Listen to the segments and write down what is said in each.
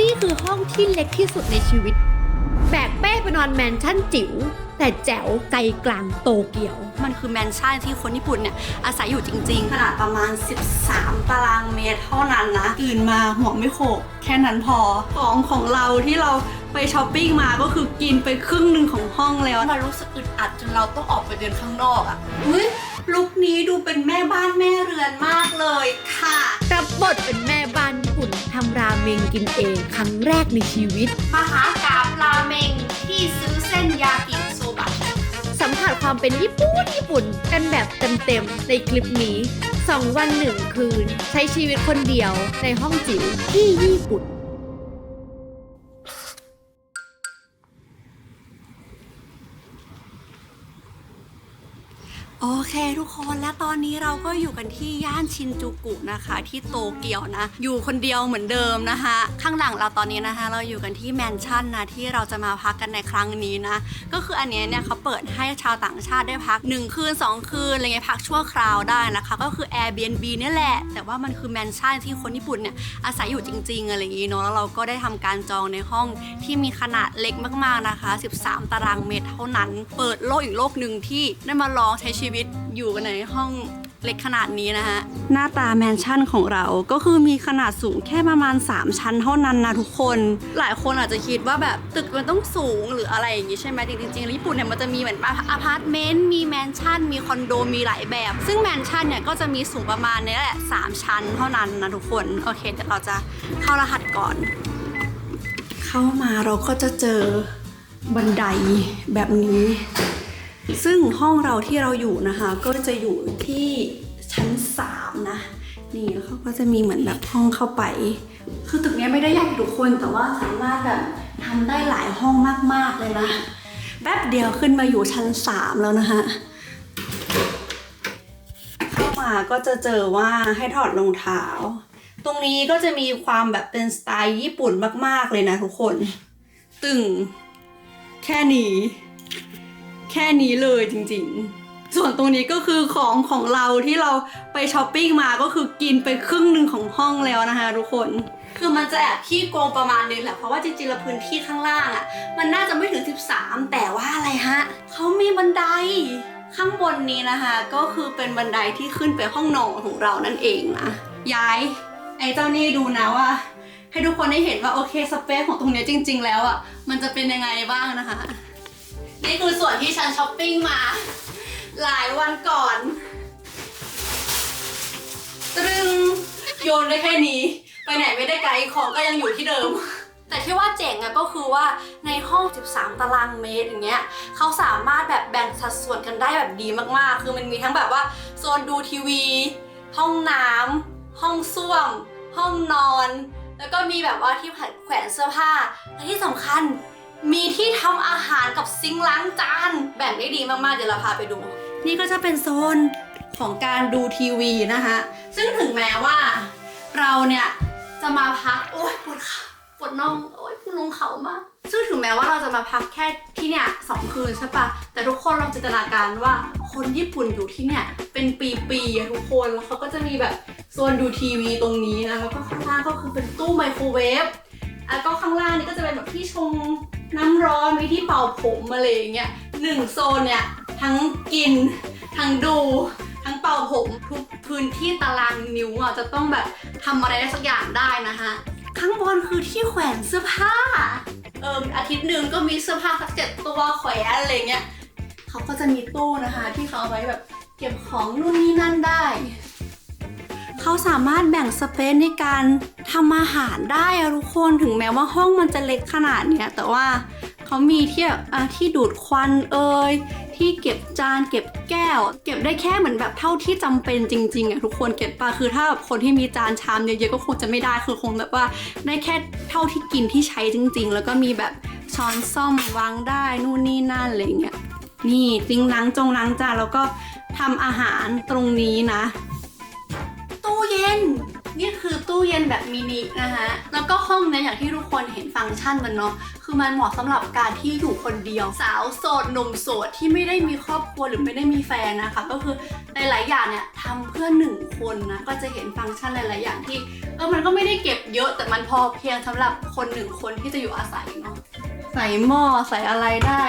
นี่คือห้องที่เล็กที่สุดในชีวิต แบกเป้ไปนอนแมนชั่นจิ๋ว แต่แจ๋วใจกลางโตเกียว มันคือแมนชั่นที่คนญี่ปุ่นเนี่ย อาศัยอยู่จริงๆ ขนาดประมาณ 13 ตารางเมตรเท่านั้นนะตื่นมาหัวไม่โขกแค่นั้นพอของของเราที่เราไปช้อปปิ้งมาก็คือกินไปครึ่งหนึ่งของห้องแล้วมันรู้สึกอึดอัดจนเราต้องออกไปเดินข้างนอกอะ่ะเฮ้ยลุคนี้ดูเป็นแม่บ้านแม่เรือนมากเลยค่ะรับบทเป็นแม่บ้านญี่ปุ่ นทำราเมงกินเองครั้งแรกในชีวิต มหากราบราเมงที่ซื้อเส้นยากิโซบะสัมผัสความเป็นญี่ปุ่นญี่ปุ่นกันแบบเต็มๆในคลิปนี้ 2 วันหนึ่งคืน ใช้ชีวิตคนเดียวในห้องจิ๋วที่ญี่ปุ่น โอเคทุกคนและตอนนี้เราก็อยู่กันที่ย่านชินจูกุนะคะ ที่โตเกียวนะ อยู่คนเดียวเหมือนเดิมนะคะ ข้างหลังเราตอนนี้นะคะ เราอยู่กันที่แมนชั่นนะที่เราจะมาพักกันในครั้งนี้นะ ก็คืออันนี้เนี่ยเขาเปิดให้ชาวต่างชาติได้พัก 1 คืน 2 คืนอะไรเงี้ยพักชั่วคราวได้นะคะ ก็คือ Airbnb เนี่ยแหละ แต่ว่ามันคือแมนชั่นที่คนญี่ปุ่นเนี่ยอาศัยอยู่จริงๆอะไรอย่างงี้เนาะแล้วเราก็ได้ทำการจองในห้องที่มีขนาดเล็กมากๆนะคะ 13 ตารางเมตรเท่านั้น เปิดโลกอีกโลกหนึ่งที่ได้มาลองใช้ชีวิตอยู่กันในห้องเล็กขนาดนี้นะฮะ หน้าตาแมนชั่นของเราก็คือมีขนาดสูงแค่ประมาณ 3 ชั้นเท่านั้นนะทุกคน หลายคนอาจจะคิดว่าแบบตึกมันต้องสูงหรืออะไรอย่างงี้ใช่ไหมจริงๆจริงๆแล้วญี่ปุ่นเนี่ยมันจะมีเหมือนอพาร์ตเมนต์มีแมนชั่นมีคอนโดมีหลายแบบ ซึ่งแมนชั่นเนี่ยก็จะมีสูงประมาณนี้แหละ 3 ชั้นเท่านั้นนะทุกคนโอเคเดี๋ยวเราจะเข้ารหัสก่อน เข้ามาเราก็จะเจอบันไดแบบนี้ ซึ่งห้องเราที่เราอยู่นะคะ ก็จะอยู่ที่ชั้น 3 นะ นี่เขาก็จะมีเหมือนแบบห้องเข้าไป คือตึกนี้ไม่ได้ใหญ่ทุกคนแต่ว่าสามารถแบบทำได้หลายห้องมาก ๆ เลยนะ แป๊บเดียวขึ้นมาอยู่ชั้น 3 แล้วนะคะเข้ามาก็จะเจอว่าให้ถอดรองเท้า ตรงนี้ก็จะมีความแบบเป็นสไตล์ญี่ปุ่นมาก ๆ เลยนะทุกคน ตึงแค่นี้ ค่นี้เลยจริงๆ ส่วนตรงนี้ก็คือของของเราที่เราไปช้อปปิ้งมาก็คือกินไปครึ่งหนึ่งของห้องแล้วนะคะทุกคนคือมันจะแอบขี้โกงประมาณนึงแหละ เพราะว่าจริงๆแล้วพื้นที่ข้างล่างอะ่ะ มันน่าจะไม่ถึง 13 แต่ว่าอะไรฮะเขามีบันไดข้างบนนี้นะคะ ก็คือเป็นบันไดที่ขึ้นไปห้องนอนของเรานั่นเองนะย้ายไอ้เจ้านี่ดูนะว่า ให้ทุกคนได้เห็นว่าโอเคสเปซของตรงนี้จริง ๆ แล้วอะ่ะมันจะเป็นยังไงบ้างนะคะ นี่คือส่วนที่ฉันช้อปปิ้งมา หลายวันก่อน ตรึงโยนได้แค่นี้ ไปไหนไม่ได้ไกลของก็ยังอยู่ที่เดิม แต่ที่ว่าเจ๋งอะก็คือว่าในห้อง 13 ตารางเมตรอย่างเงี้ยเขาสามารถแบบแบ่งสัดส่วนกันได้แบบดีมากๆ คือมันมีทั้งแบบว่าโซนดูทีวี ห้องน้ำห้องส้วม ห้องนอน แล้วก็มีแบบว่าที่แขวนเสื้อผ้าและที่สำคัญ มีที่ทำอาหารกับซิงค์ล้างจาน แบ่งได้ดีมาก ๆ เดี๋ยวเราพาไปดู นี่ก็จะเป็นโซนของการดูทีวีนะคะ ซึ่งถึงแม้ว่า เราเนี่ยจะมาพัก โอ๊ยปวดขาปวดน่อง โอ๊ยคุณลุงเขามาก ซึ่งถึงแม้ว่าเราจะมาพักแค่ที่เนี่ยสองคืนใช่ปะแต่ทุกคนลองจินตนาการว่าคนญี่ปุ่นอยู่ที่เนี่ยเป็นปีๆอะทุกคน แล้วเขาก็จะมีแบบโซนดูทีวีตรงนี้นะ แล้วก็ข้างล่างก็คือเป็นตู้ไมโครเวฟ แล้วก็ข้างล่างนี่ก็จะเป็นแบบที่ชงน้ำร้อนมีที่เป่าผมอะไรอย่างเงี้ยหนึ่งโซนเนี่ยทั้งกิน ทั้งดู ทั้งเป่าผมทุกพื้นที่ตารางนิ้วอะจะต้องแบบทำอะไรได้สักอย่างได้นะฮะข้างบนคือที่แขวนเสื้อผ้า เอออาทิตย์หนึ่งก็มีเสื้อผ้าสักเจ็ดตัวแขวนอะไรเงี้ยเขาก็จะมีตู้นะคะ ที่เขาเอาไว้แบบเก็บของนู่นนี่นั่นได้ เขาสามารถแบ่งสเปซในการทำอาหารได้อะทุกคนถึงแม้ว่าห้องมันจะเล็กขนาดเนี้ยแต่ว่าเขามีที่อะที่ดูดควันเอ่ยที่เก็บจานเก็บแก้ว เก็บได้แค่เหมือนแบบเท่าที่จำเป็นจริงๆอะทุกคนเก็บปะคือถ้าแบบคนที่มีจานชามเยอะๆก็คงจะไม่ได้คือคงแบบว่าได้แค่เท่าที่กินที่ใช้จริง ๆ แล้วก็มีแบบช้อนซ่อมวางได้นู่นนี่นั่นอะไรเงี้ยนี่จริงล้างจงล้างจานแล้วก็ทำอาหารตรงนี้นะ เย็น นี่คือตู้เย็นแบบมินินะคะแล้วก็ห้องนี้อย่างที่ทุกคนเห็นฟังก์ชันมันเนาะคือมันเหมาะสำหรับการที่อยู่คนเดียว สาวโสดหนุ่มโสดที่ไม่ได้มีครอบครัวหรือไม่ได้มีแฟนนะคะ ก็คือหลายๆอย่างเนี่ยทำเพื่อหนึ่งคนนะก็จะเห็นฟังก์ชันหลาย ๆ อย่างที่เออมันก็ไม่ได้เก็บเยอะแต่มันพอเพียงสำหรับคนหนึ่งคนที่จะอยู่อาศัยเนาะใส่หม้อใส่อะไรได้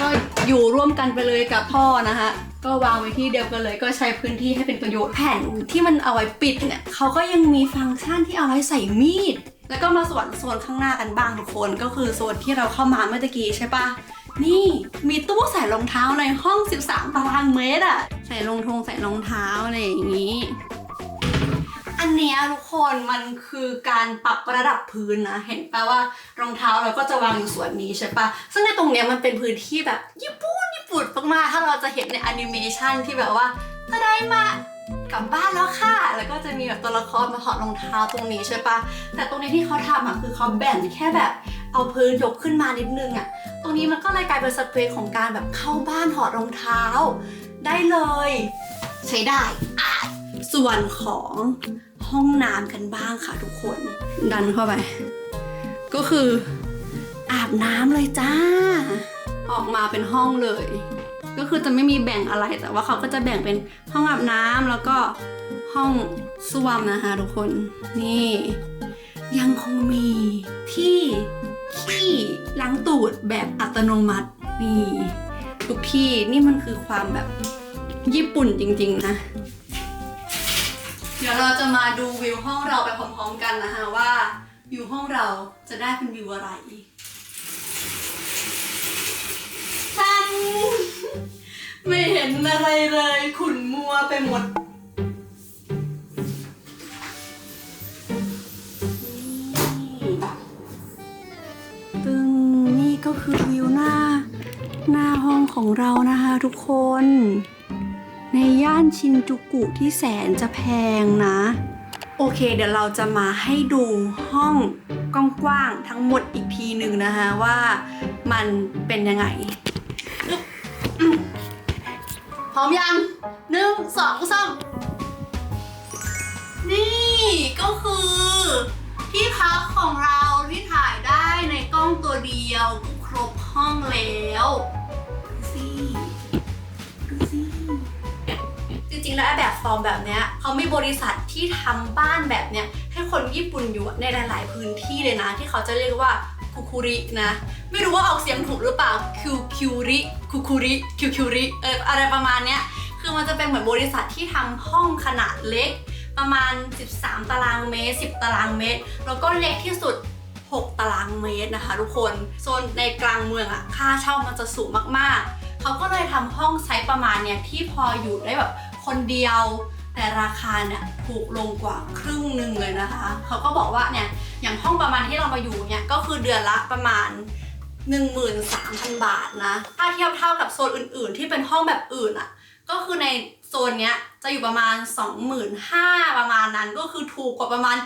ก็อยู่ร่วมกันไปเลยกับพ่อนะคะ ก็วางไว้ที่เดียวกันเลย ก็ใช้พื้นที่ให้เป็นประโยชน์แผ่นที่มันเอาไว้ปิดเนี่ยเขาก็ยังมีฟังก์ชันที่เอาไว้ใส่มีด แล้วก็มาส่วนโซนข้างหน้ากันบ้างทุกคนก็คือโซนที่เราเข้ามาเมื่อตะกี้ใช่ปะนี่มีตู้ใส่รองเท้าในห้อง 13 ตารางเมตรอะใส่รองทงใส่รองเท้าอะไรอย่างนี้ อันเนี้ยทุกคนมันคือการปรับระดับพื้นนะเห็นปะว่ารองเท้าเราก็จะวางอยู่ส่วนนี้ใช่ปะซึ่งในตรงเนี้ยมันเป็นพื้นที่แบบญี่ปุ่นญี่ ปุ่นมากๆถ้าเราจะเห็นในแอนิเมชันที่แบบว่าก็ได้มากลับบ้านแล้วค่ะ แล้วก็จะมีแบบตัวละครมาถอดรองเท้าตรงนี้ใช่ปะแต่ตรงนี้ที่เขาทำอะคือเขาแบ่งแค่แบบเอาพื้นยกขึ้นมานิดนึงอะ ตรงนี้มันก็เลยกลายเป็นสเปซของการแบบเข้าบ้านถอดรองเท้า ได้เลย ใช้ได้อะส่วนของห้องน้ำกันบ้างค่ะทุกคน ดันเข้าไป ก็คืออาบน้ำเลยจ้า ออกมาเป็นห้องเลย ก็คือจะไม่มีแบ่งอะไรแต่ว่าเขาก็จะแบ่งเป็นห้องอาบน้ำแล้วก็ห้องส้วมนะคะทุกคนนี่ ยังคงมีที่ขี้ล้างตูดแบบอัตโนมัตินี่ทุกที่นี่มันคือความแบบญี่ปุ่นจริงๆนะ เดี๋ยวเราจะมาดูวิวห้องเราไปพร้อมๆกันนะคะว่าวิวห้องเราจะได้เป็นวิวอะไรทัน ไม่เห็นอะไรเลย ขุ่นมัวไปหมด ตึงนี่ก็คือวิวหน้า หน้าห้องของเรานะคะทุกคน ในย่านชินจูกุที่แสนจะแพงนะ โอเค เดี๋ยวเราจะมาให้ดูห้องกว้างๆทั้งหมดอีกทีหนึ่งนะคะว่ามันเป็นยังไง พร้อมยังหนึ่งสองสามนี่ก็คือ ที่พักของเราที่ถ่ายได้ในกล้องตัวเดียวครบห้องแล้วดูสิดูสิจริงๆแล้วแบบฟอร์มแบบเนี้ยเขามีบริษัทที่ทำบ้านแบบเนี้ยให้คนญี่ปุ่นอยู่ในหลาย ๆ พื้นที่เลยนะ ที่เขาจะเรียกว่า คุคุรินะ ไม่รู้ว่าออกเสียงถูกหรือเปล่าคิวคิวริคุคุริคิวคิวริเอออะไรประมาณเนี้ยคือมันจะเป็นเหมือนบริษัทที่ทำห้องขนาดเล็ก ประมาณ 13 ตารางเมตร 10 ตารางเมตร แล้วก็เล็กที่สุด 6 ตารางเมตรนะคะ ทุกคนโซนในกลางเมืองอะค่าเช่ามันจะสูงมากๆ เขาก็เลยทำห้องไซส์ประมาณเนี้ยที่พออยู่ได้แบบคนเดียวแต่ราคาเนี่ยถูกลงกว่าครึ่งหนึ่งเลยนะคะ เขาก็บอกว่าเนี่ย อย่างห้องประมาณที่เรามาอยู่เนี่ยก็คือเดือนละประมาณ 13,000 บาทนะ ถ้าเทียบเท่ากับโซนอื่น ๆ ที่เป็นห้องแบบอื่นอะก็คือในโซนเนี้ยจะอยู่ประมาณ 25,000ประมาณนั้นก็คือถูกกว่าประมาณ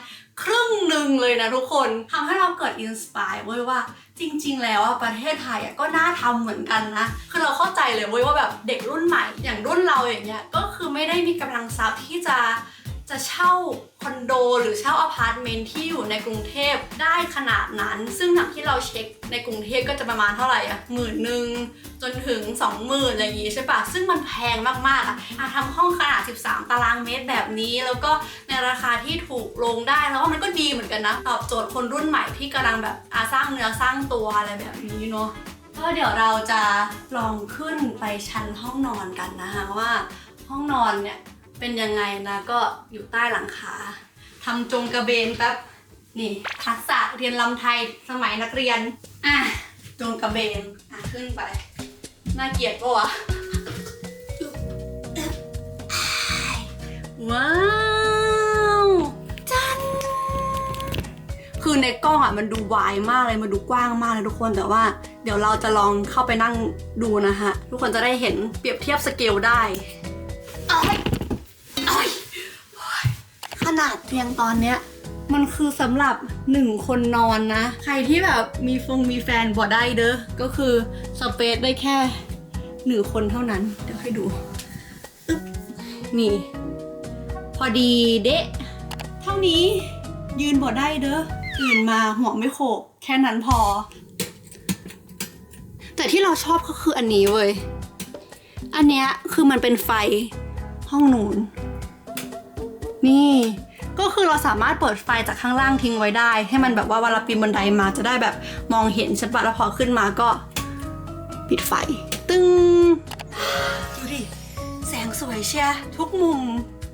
ครึ่งหนึ่งเลยนะทุกคนทำให้เราเกิดอินสปายเว้ยว่าจริง ๆ แล้วอะประเทศไทยอะก็น่าทำเหมือนกันนะ คือเราเข้าใจเลยเว้ยว่าแบบเด็กรุ่นใหม่อย่างรุ่นเราอย่างเงี้ยก็คือไม่ได้มีกำลังทรัพย์ที่จะ จะเช่าคอนโด หรือเช่าอพาร์ตเมนต์ที่อยู่ในกรุงเทพได้ขนาดนั้น ซึ่งหนักที่เราเช็คในกรุงเทพก็จะประมาณเท่าไหร่อะหมื่นหนึ่งจนถึง 20,000อะไรอย่างงี้ใช่ปะซึ่งมันแพงมากๆอะอะทำห้องขนาด 13 ตารางเมตรแบบนี้ แล้วก็ในราคาที่ถูกลงได้แล้วว่ามันก็ดีเหมือนกันนะตอบโจทย์คนรุ่นใหม่ที่กำลังแบบอาสร้างเนื้อสร้างตัวอะไรแบบนี้เนาะก็เดี๋ยวเราจะลองขึ้นไปชั้นห้องนอนกันนะคะว่าห้องนอนเนี่ย เป็นยังไงนะก็อยู่ใต้หลังคาทำจงกระเบนแป๊บนี่ทักษะเรียนลำไทยสมัยนักเรียน อะจงกระเบนอะขึ้นไป น่าเกลียดปะวะอึ๊บอึ๊บอ้ายว้าวจันคือในกล้องอะมันดูวายมากเลยมันดูกว้างมากเลยทุกคนแต่ว่า เดี๋ยวเราจะลองเข้าไปนั่งดูนะฮะ ทุกคนจะได้เห็นเปรียบเทียบสเกลได้ เตียงตอนเนี้ยมันคือสำหรับหนึ่งคนนอนนะ ใครที่แบบมีฟงมีแฟนบ่ได้เด้อก็คือสเปซได้แค่หนึ่งคนเท่านั้น เดี๋ยวให้ดูอึ๊บนี่ พอดีเดะเท่านี้ยืนบ่ได้เด้อตื่นมาหัวไม่โขกแค่นั้นพอ แต่ที่เราชอบก็คืออันนี้เว้ย อันเนี้ยคือมันเป็นไฟห้องนูนนี่ ก็คือเราสามารถเปิดไฟจากข้างล่างทิ้งไว้ได้ ให้มันแบบว่าเวลาปีนบันไดมาจะได้แบบมองเห็นใช่ปะแล้วพอขึ้นมาก็ปิดไฟ ตึงดูดิ แสงสวยเชียทุกมุม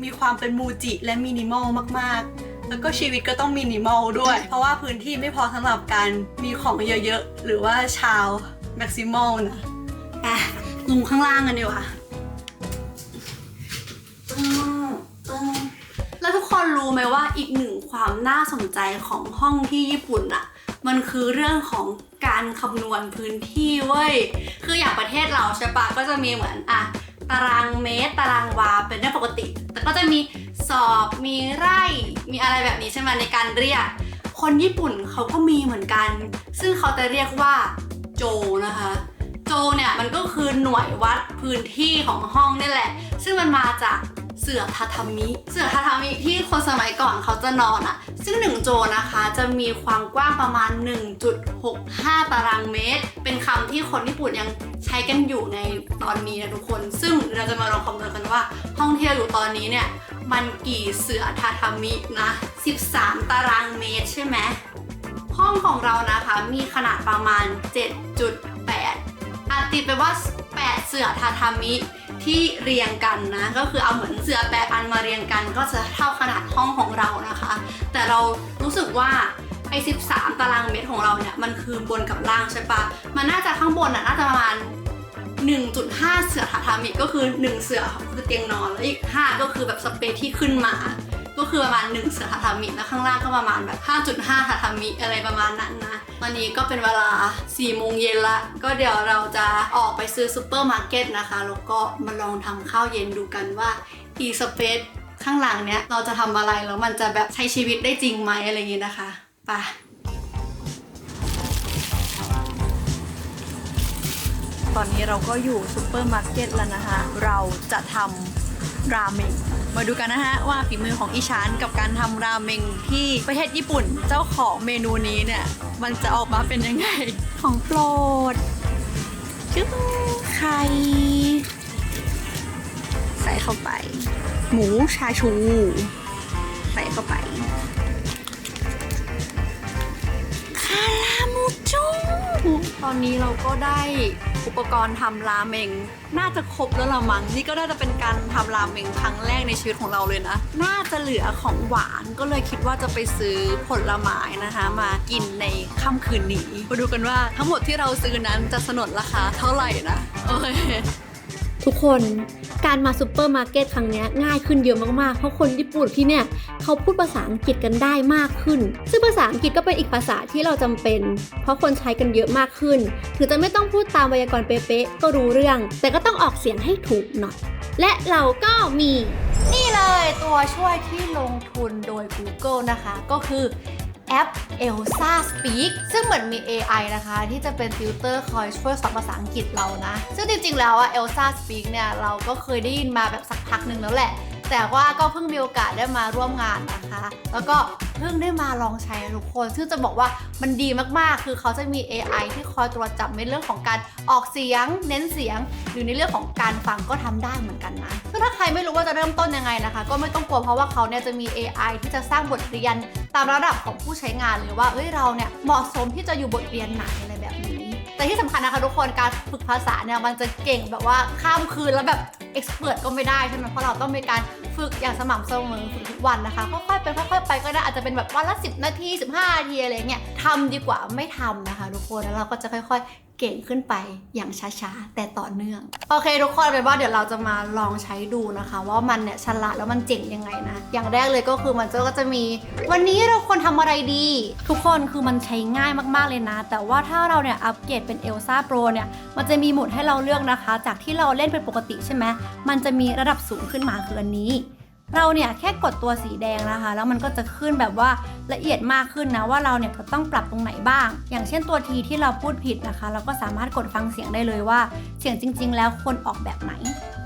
มีความเป็นมูจิและมินิมอลมากๆ แล้วก็ชีวิตก็ต้องมินิมอลด้วย เพราะว่าพื้นที่ไม่พอสำหรับการมีของเยอะๆ หรือว่าชาวแม็กซิมอลนะอะลงข้างล่างกันดีกว่าตึ้งตึ้งแล้วทุก คนรู้ไหมว่าอีกหนึ่งความน่าสนใจของห้องที่ญี่ปุ่นอะมันคือเรื่องของการคำนวณพื้นที่เว้ย คืออย่างประเทศเราใช่ปะก็จะมีเหมือนอะตารางเมตร ตารางวาเป็นเรื่องปกติ แต่ก็จะมีสอบมีไร่ มีอะไรแบบนี้ใช่ไหมในการเรียก คนญี่ปุ่นเขาก็มีเหมือนกัน ซึ่งเขาจะเรียกว่าโจนะคะ โจเนี่ยมันก็คือหน่วยวัดพื้นที่ของห้องนี่แหละ ซึ่งมันมาจาก เสื่อทาทามิ เสื่อทาทามิที่คนสมัยก่อนเขาจะนอนอะ่ะ ซึ่ง 1 โจนะคะจะมีความกว้างประมาณ 1.65 ตารางเมตร เป็นคำที่คนญี่ปุ่นยังใช้กันอยู่ในตอนนี้นะทุกคน ซึ่งเราจะมาลองคำนวณกันว่า ห้องที่เราอยู่ตอนนี้เนี่ยมันกี่เสื่อทาทามินะ 13 ตารางเมตรใช่ไหมห้องของเรานะคะมีขนาดประมาณ 7.8อาจติดไปว่า 8 เสื่อทาทามิ ที่เรียงกันนะ ก็คือเอาเหมือนเสื่อแปดอันมาเรียงกัน ก็จะเท่าขนาดห้องของเรานะคะ แต่เรารู้สึกว่าไอ้13 ตารางเมตรของเราเนี่ยมันคือบนกับล่างใช่ปะมันน่าจะข้างบนอะน่าจะประมาณ 1.5 เสื่อทาทามิก็คือ 1 เสื่อคือเตียงนอนแล้วอีก 5 ก็คือแบบสเปซที่ขึ้นมา ก็คือประมาณ 1 เสือทาทามิแล้วข้างล่างก็ประมาณแบบ 5.5ทาทามิอะไรประมาณนั้นนะ ตอนนี้ก็เป็นเวลา4โมงเย็นละ ก็เดี๋ยวเราจะออกไปซื้อซูเปอร์มาร์เก็ตนะคะ แล้วก็มาลองทำข้าวเย็นดูกันว่า e space ข้างหลังเนี้ยเราจะทำอะไรแล้วมันจะแบบใช้ชีวิตได้จริงไหมอะไรอย่างงี้นะคะไปตอนนี้เราก็อยู่ซูเปอร์มาร์เก็ตแล้วนะคะ เราจะทำ ราเมง มาดูกันนะฮะว่าฝีมือของอีชานกับการทำราเมงที่ประเทศญี่ปุ่นเจ้าของเมนูนี้เนี่ย มันจะออกมาเป็นยังไงของโปรดจึ๊บไข่ใส่เข้าไป หมูชาชู ใส่เข้าไปคารามูจูตอนนี้เราก็ได้ อุปกรณ์ทำราเมง น่าจะครบแล้วละมั้งนี่ก็น่าจะเป็นการทำราเมงครั้งแรกในชีวิตของเราเลยนะ น่าจะเหลือของหวานก็เลยคิดว่าจะไปซื้อผลไม้นะคะ มากินในค่ำคืนนี้มาดูกันว่าทั้งหมดที่เราซื้อนั้นจะสนนราคาเท่าไหร่นะโอเค ทุกคนการมาซูเปอร์มาร์เก็ตครั้งนี้ง่ายขึ้นเยอะมากๆ เพราะคนญี่ปุ่นที่เนี่ยเขาพูดภาษาอังกฤษกันได้มากขึ้น ซึ่งภาษาอังกฤษก็เป็นอีกภาษาที่เราจำเป็น เพราะคนใช้กันเยอะมากขึ้น ถึงจะไม่ต้องพูดตามไวยากรณ์เป๊ะๆก็รู้เรื่อง แต่ก็ต้องออกเสียงให้ถูกหน่อย และเราก็มี นี่เลยตัวช่วยที่ลงทุนโดย Google นะคะ ก็คือ แอป Elsa Speak ซึ่งเหมือนมี AI นะคะ ที่จะเป็นติวเตอร์คอยช่วยสอนภาษาอังกฤษเรานะ ซึ่งจริงๆ แล้วอะ Elsa Speak เนี่ย เราก็เคยได้ยินมาแบบสักพักหนึ่งแล้วแหละ แต่ว่าก็เพิ่งมีโอกาสได้มาร่วมงานนะคะ แล้วก็เพิ่งได้มาลองใช้ทุกคน ซึ่งจะบอกว่ามันดีมากๆ คือเขาจะมี AI ที่คอยตรวจจับในเรื่องของการออกเสียง เน้นเสียง หรือในเรื่องของการฟังก็ทำได้เหมือนกันนะซึ่งถ้าใครไม่รู้ว่าจะเริ่มต้นยังไงนะคะ ก็ไม่ต้องกลัวเพราะว่าเขาเนี่ยจะมี AI ที่จะสร้างบทเรียนตามระดับของผู้ใช้งานเลยว่าเอ้ยเราเนี่ยเหมาะสมที่จะอยู่บทเรียนไหนอะไรแบบนี้แต่ที่สำคัญนะคะทุกคนการฝึกภาษาเนี่ยมันจะเก่งแบบว่าข้ามคืนแล้วแบบ เอ็กซ์เพรสก็ไม่ได้ใช่ไหมเพราะเราต้องมีการฝึกอย่างสม่ำเสมอฝึกทุกวันนะคะค่อยๆเป็นค่อยๆไปก็ได้อาจจะเป็นแบบวันละ 10 นาที 15นาทีอะไรเงี้ยทำดีกว่าไม่ทำนะคะทุกคนแล้วเราก็จะค่อยๆ เก่งขึ้นไปอย่างช้าๆ แต่ต่อเนื่อง โอเค ทุกคนเป็นว่าเดี๋ยวเราจะมาลองใช้ดูนะคะ ว่ามันเนี่ยฉลาดแล้วมันเจ๋งยังไงนะ อย่างแรกเลยก็คือมันก็จะมี วันนี้เราควรทำอะไรดี ทุกคนคือมันใช้ง่ายมากๆเลยนะ แต่ว่าถ้าเราเนี่ยอัปเกรดเป็น Elsa Pro เนี่ยมันจะมีโหมดให้เราเลือกนะคะ จากที่เราเล่นเป็นปกติใช่ไหมมันจะมีระดับสูงขึ้นมาคืออันนี้ เราเนี่ยแค่กดตัวสีแดงนะคะ แล้วมันก็จะขึ้นแบบว่าละเอียดมากขึ้นนะว่าเราเนี่ยจะต้องปรับตรงไหนบ้าง อย่างเช่นตัวทีที่เราพูดผิดนะคะ เราก็สามารถกดฟังเสียงได้เลยว่า เสียงจริง ๆ แล้วควรออกแบบไหน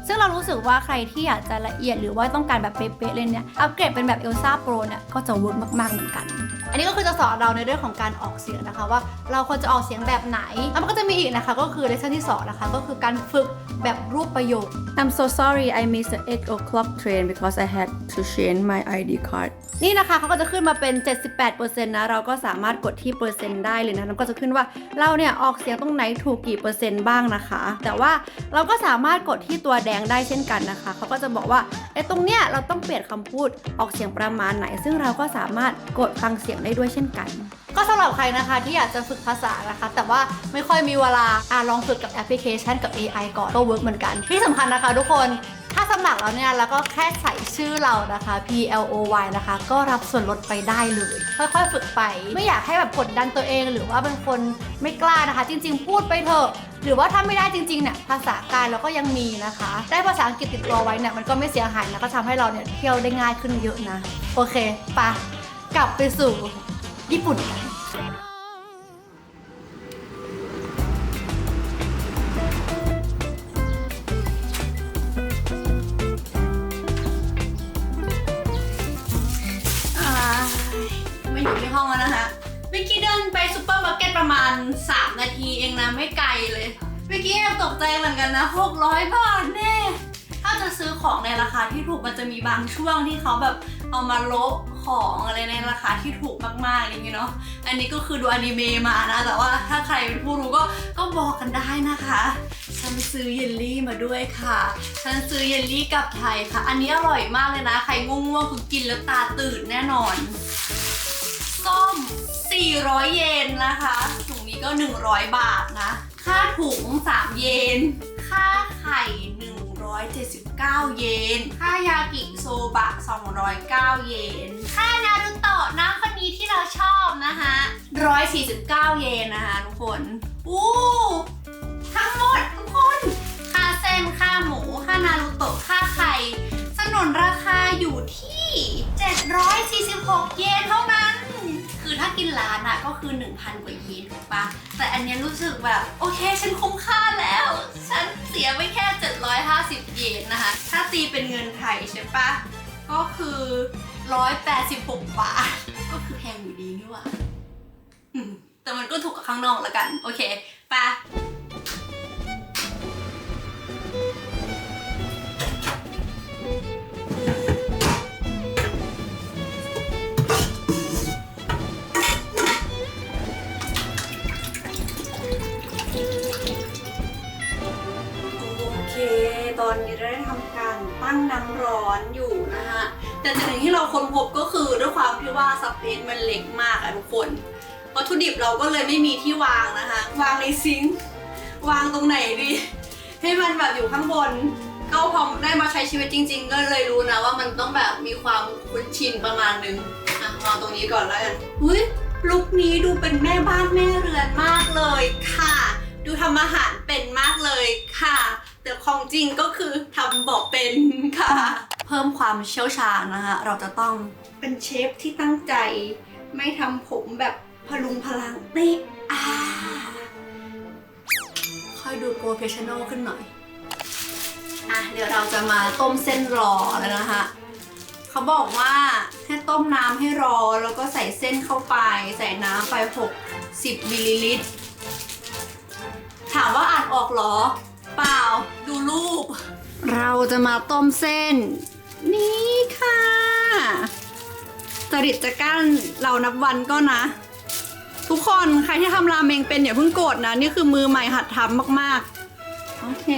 ซึ่งเรารู้สึกว่าใครที่อยากจะละเอียดหรือว่าต้องการแบบเป๊ะๆเลยเนี่ย อัปเกรดเป็นแบบ Elsa Pro เนี่ยก็จะเวิร์กมากๆเหมือนกัน อันนี้ก็คือจะสอนเราในเรื่องของการออกเสียงนะคะว่าเราควรจะออกเสียงแบบไหน แล้วมันก็จะมีอีกนะคะ ก็คือเลส s นที่สองนะคะก็คือการฝึกแบบรูปประโยค I'm so sorry I missed the 8 o'clock train because I had to change my ID card นี่นะคะเขาก็จะขึ้นมาเป็น 78%นะเราก็สามารถกดที่เปอร์เซ็นต์ได้เลยนะแล้วก็จะขึ้นว่าเราเนี่ยออกเสียงตรงไหนถูกกี่เปอร์เซ็นต์บ้างนะคะ แต่ว่าเราก็สามารถกดที่ตัวแดงได้เช่นกันนะคะ เขาก็จะบอกว่าไอ้ตรงเนี้ยเราต้องเปลี่ยนคำพูดออกเสียงประมาณไหน ซึ่งเราก็สามารถกดฟังเสียงได้ด้วยเช่นกัน ก็สำหรับใครนะคะที่อยากจะฝึกภาษานะคะ แต่ว่าไม่ค่อยมีเวลาอะลองฝึกกับแอปพลิเคชันกับ AI ก่อนก็เวิร์กเหมือนกัน ที่สำคัญนะคะทุกคนถ้าสมัครแล้วเนี่ยแล้วก็แค่ใส่ชื่อเรานะคะ P L O Y นะคะ ก็รับส่วนลดไปได้เลย ค่อยๆ ฝึกไป ไม่อยากให้แบบกดดันตัวเอง หรือว่าเป็นคนไม่กล้านะคะ จริง ๆ พูดไปเถอะ หรือว่าถ้าไม่ได้จริงๆเนี่ยภาษากายเราก็ยังมีนะคะ ได้ภาษาอังกฤษติดตัวไว้เนี่ยมันก็ไม่เสียหายนะก็ทำให้เราเนี่ยเที่ยวได้ง่ายขึ้นเยอะนะ โอเคปะกลับไปสู่ญี่ปุ่นกัน ซูเปอร์มาร์เก็ตประมาณ 3 นาทีเองนะไม่ไกลเลย เมื่อกี้แอบตกใจเหมือนกันนะ 600 บาทแน่ ถ้าจะซื้อของในราคาที่ถูกมันจะมีบางช่วงที่เขาแบบเอามาโละของอะไรในราคาที่ถูกมากๆอย่างนี้เนาะ อันนี้ก็คือดูอนิเมะมานะ แต่ว่าถ้าใครเป็นผู้รู้ก็ก็บอกกันได้นะคะ ฉันซื้อเยลลี่มาด้วยค่ะ ฉันซื้อเยลลี่กับไทยค่ะ อันนี้อร่อยมากเลยนะ ใครง่วงๆคือกินแล้วตาตื่นแน่นอน ส้ม 400 เยนนะคะถุงนี้ก็ 100 บาทนะ ค่าถุง 3 เยน ค่าไข่ 179 เยน ค่ายากิโซบะ 209 เยน ค่านารุโตะนะคนนี้ที่เราชอบนะคะ149 เยนนะคะทุกคน อู้ทั้งหมดทุกคน ค่าเส้น ค่าหมู ค่านารูโตะ ค่าไข่ สนนราคาอยู่ที่ 746 เยนเท่านั้น คือถ้ากินร้านอะก็คือ 1,000 กว่าเยนถูกปะแต่อันเนี้ยรู้สึกแบบ โอเค ฉันคุ้มค่าแล้ว ฉันเสียไปแค่ 750 เยนนะคะ ถ้าตีเป็นเงินไทยใช่ปะก็คือ 186 บาท ก็คือแพงอยู่ดีนี่หว่าแต่มันก็ถูกกับข้างนอกแล้วกัน โอเคไปะ ตอนนี้เราได้ทำการตั้งน้ำร้อนอยู่นะฮะแต่สิ่งที่เราค้นพบก็คือด้วยความที่ว่าสเปซมันเล็กมากอะทุกคนวัตถุดิบเราก็เลยไม่มีที่วางนะคะ วางในซิงค์วางตรงไหนดีให้มันแบบอยู่ข้างบน ก็พอได้มาใช้ชีวิตจริง ๆ ก็เลยรู้นะว่ามันต้องแบบมีความคุ้นชินประมาณนึงอะวางตรงนี้ก่อนแล้วกันอุ้ยลุคนี้ดูเป็นแม่บ้านแม่เรือนมากเลยค่ะ ดูทำอาหารเป็นมากเลยค่ะ แต่ของจริงก็คือทำบอกเป็นค่ะ เพิ่มความเชี่ยวชาญนะคะ เราจะต้องเป็นเชฟที่ตั้งใจ ไม่ทำผมแบบพลุงพลังนี่อ่าค่อยดูโปรเฟชชั่นอลขึ้นหน่อย อะ เดี๋ยวเราจะมาต้มเส้นรอแล้วนะคะเขาบอกว่าให้ต้มน้ำให้รอแล้วก็ใส่เส้นเข้าไป ใส่น้ำไป 60มิลลิลิตรถามว่าอ่านออกหรอ เปล่า ดูรูป เราจะมาต้มเส้น นี่ค่ะ จริตจะกั้นเรานับวันก็นะ ทุกคนใครที่ทำราเมงเป็นอย่าเพิ่งโกรธนะ นี่คือมือใหม่หัดทำมากๆ โอเค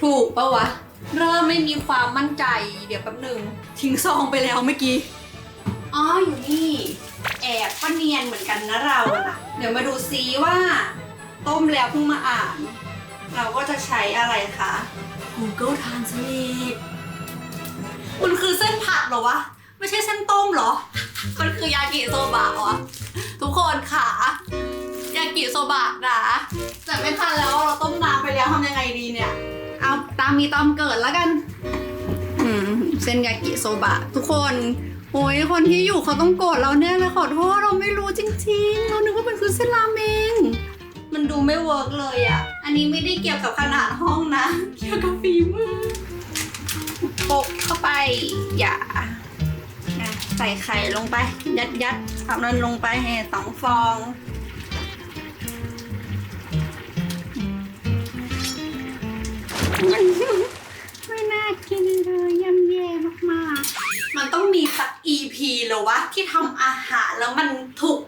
ถูกปะวะ เริ่มไม่มีความมั่นใจ เดี๋ยวแป๊บหนึ่งทิ้งซองไปแล้วเมื่อกี้อ๋ออยู่นี่ แอบก็เนียนเหมือนกันนะเราอะเดี๋ยวมาดูซิว่า ต้มแล้วเพิ่งมาอ่าน เราก็จะใช้อะไรคะ Google Translate มันคือเส้นผัดเหรอวะ ไม่ใช่เส้นต้มเหรอ มันคือยากิโซบะวะทุกคนค่ะ ยากิโซบะนะ แต่ไม่ทันแล้วเราต้มน้ำไปแล้วทำยังไงดีเนี่ย เอาตามมีตามเกิดแล้วกัน อืม เส้นยากิโซบะ ทุกคนโอ้ยคนที่อยู่เขาต้องโกรธเราแน่เลยขอโทษเราไม่รู้จริงๆ เรานึกว่ามันคือเส้นราเมง มันดูไม่เวิร์กเลยอะ่ะ อันนี้ไม่ได้เกี่ยวกับขนาดห้องนะ เกี่ยวกับฝีมือโปะเข้าไป อย่าอะใส่ไข่ลงไป ยัดยัดเอานั้นลงไปให้สองฟองไม่น่ากินเลยย่ำแย่มากๆ มันต้องมีสัก EP เหรอวะ ที่ทำอาหารแล้วมันถูก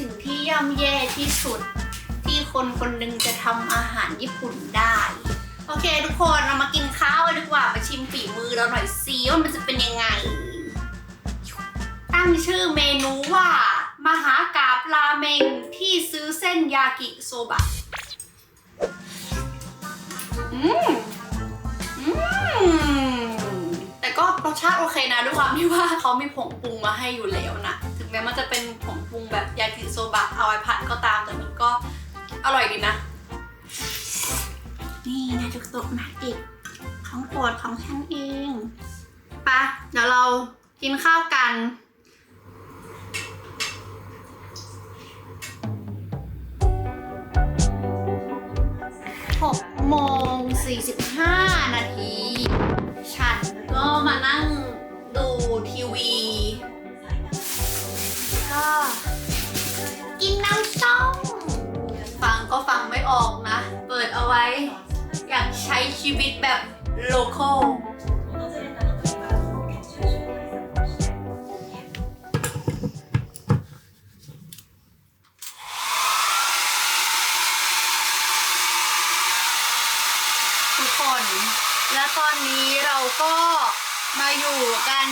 สิ่งที่ย่ำแย่ที่สุด ที่คนคนหนึ่งจะทำอาหารญี่ปุ่นได้ โอเค ทุกคนเรามากินข้าวกันดีกว่ามาชิมฝีมือเราหน่อยซิว่ามันจะเป็นยังไง ตั้งชื่อเมนูว่า มหากาบราเมงที่ซื้อเส้นยากิโซบะอืมอืมแต่ก็รสชาติโอเคนะด้วยความที่ว่าเขามีผงปรุงมาให้อยู่แล้วนะถึง แม้มันจะเป็นผงปรุงแบบยากิโซบะเอาไว้ผัดก็ตาม แต่มันก็อร่อยดีนะ นี่นะจุกโตะมาอีกของโปรดของฉันเองปะเดี๋ยวเรากินข้าวกัน6โมง45นาที ฉันก็มานั่งดูทีวี ก็ กินน้ำส้มฟังก็ฟังไม่ออกนะ เปิดเอาไว้ อยากใช้ชีวิตแบบโลคอลทุกคนและตอนนี้เราก็มาอยู่กัน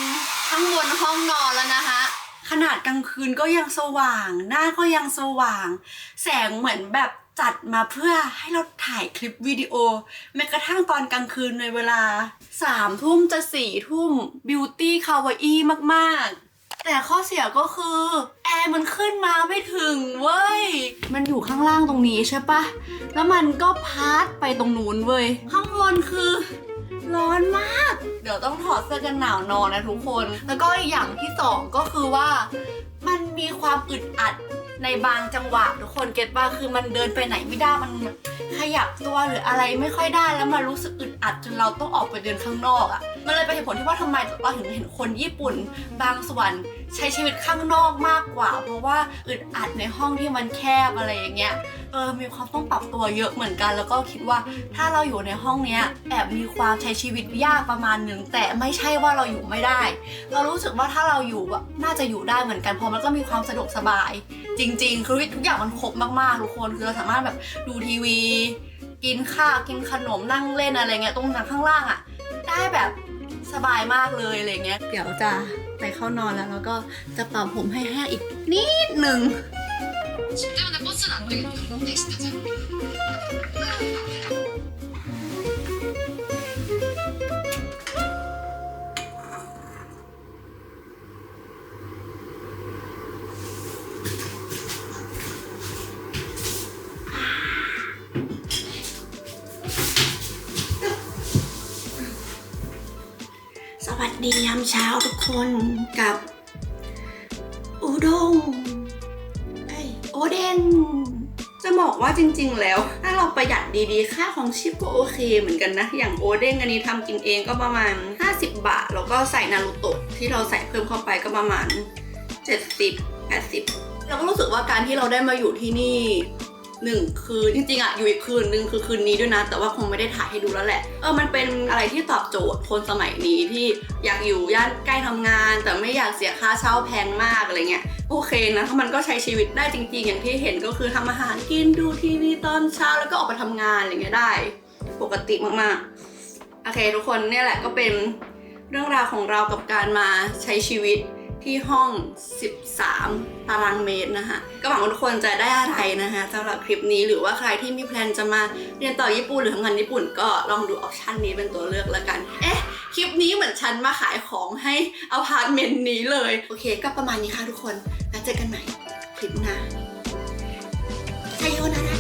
ข้างบนห้องนอนแล้วนะคะ ขนาดกลางคืนก็ยังสว่าง หน้าก็ยังสว่าง แสงเหมือนแบบจัดมาเพื่อให้เราถ่ายคลิปวิดีโอแม้กระทั่งตอนกลางคืนในเวลาสามทุ่มจะสี่ทุ่มบิวตี้คาวาอี้มากๆ แต่ข้อเสียก็คือแอร์มันขึ้นมาไม่ถึงเว้ย มันอยู่ข้างล่างตรงนี้ใช่ปะแล้วมันก็พาดไปตรงนู้นเว้ย ข้างบนคือ ร้อนมาก เดี๋ยวต้องถอดเสื้อกันหนาวนอนนะทุกคน แล้วก็อีกอย่างที่สองก็คือว่ามันมีความอึดอัดในบางจังหวะทุกคนเก็ตป่ะคือมันเดินไปไหนไม่ได้มันขยับตัวหรืออะไรไม่ค่อยได้แล้วมารู้สึกอึดอัดจนเราต้องออกไปเดินข้างนอกอะ่ะ มันเลยเป็นเหตุผลที่ว่าทำไมเราถึงเห็นคนญี่ปุ่น บางส่วนใช้ชีวิตข้างนอกมากกว่า เพราะว่าอึดอัดในห้องที่มันแคบอะไรอย่างเงี้ยเออมีความต้องปรับตัวเยอะเหมือนกัน แล้วก็คิดว่าถ้าเราอยู่ในห้องเนี้ยแอบมีความใช้ชีวิตยากประมาณหนึ่งแต่ไม่ใช่ว่าเราอยู่ไม่ได้ เรารู้สึกว่าถ้าเราอยู่อะน่าจะอยู่ได้เหมือนกันเพราะมันก็มีความสะดวกสบาย จริง ๆ คือทุกอย่างมันครบมากๆทุกคนคือเราสามารถแบบดูทีวี กินข้าวกินขนมนั่งเล่นอะไรเงี้ยตรงนั้นข้างล่างอะได้แบบ สบายมากเลยอะไรเงี้ย เดี๋ยวจะไปเข้านอนแล้ว แล้วก็จะเป่าผมให้แห้งอีกนิดหนึ่ง ดียามเช้าทุกคนกับอุด้งเอ้โอเดนจะบอกว่าจริง ๆ แล้ว ถ้าเราประหยัดดีๆ ค่าของชีพก็โอเคเหมือนกันนะ อย่างโอเด้งอันนี้ทำกินเองก็ประมาณ 50 บาท แล้วก็ใส่นารูโตะที่เราใส่เพิ่มเข้าไปก็ประมาณ 70 80เราก็รู้สึกว่าการที่เราได้มาอยู่ที่นี่ หนึ่งคืนจริงๆอะอยู่อีกคืนนึงคือคืนนี้ด้วยนะ แต่ว่าคงไม่ได้ถ่ายให้ดูแล้วแหละ เออมันเป็นอะไรที่ตอบโจทย์คนสมัยนี้ที่อยากอยู่ย่านใกล้ทำงาน แต่ไม่อยากเสียค่าเช่าแพงมากอะไรเงี้ยโอเคนะถ้ามันก็ใช้ชีวิตได้จริง ๆ อย่างที่เห็นก็คือทำอาหารกินดูทีวีตอนเช้าแล้วก็ออกไปทำงานอะไรเงี้ยได้ ปกติมากๆโอเค ทุกคนเนี่ยแหละก็เป็นเรื่องราวของเรากับการมาใช้ชีวิต ที่ห้อง 13 ตารางเมตรนะคะก็หวังว่าทุกคนจะได้อะไรนะคะสำหรับคลิปนี้หรือว่าใครที่มีแพลนจะมาเรียนต่อญี่ปุ่นหรือทำงานญี่ปุ่นก็ลองดูออปชันนี้เป็นตัวเลือกแล้วกัน เอ๊ะ คลิปนี้เหมือนฉันมาขายของให้อพาร์ตเมนต์นี้เลย โอเค ก็ประมาณนี้ค่ะทุกคนแล้วเจอกันใหม่คลิปหน้าไซโยนาระ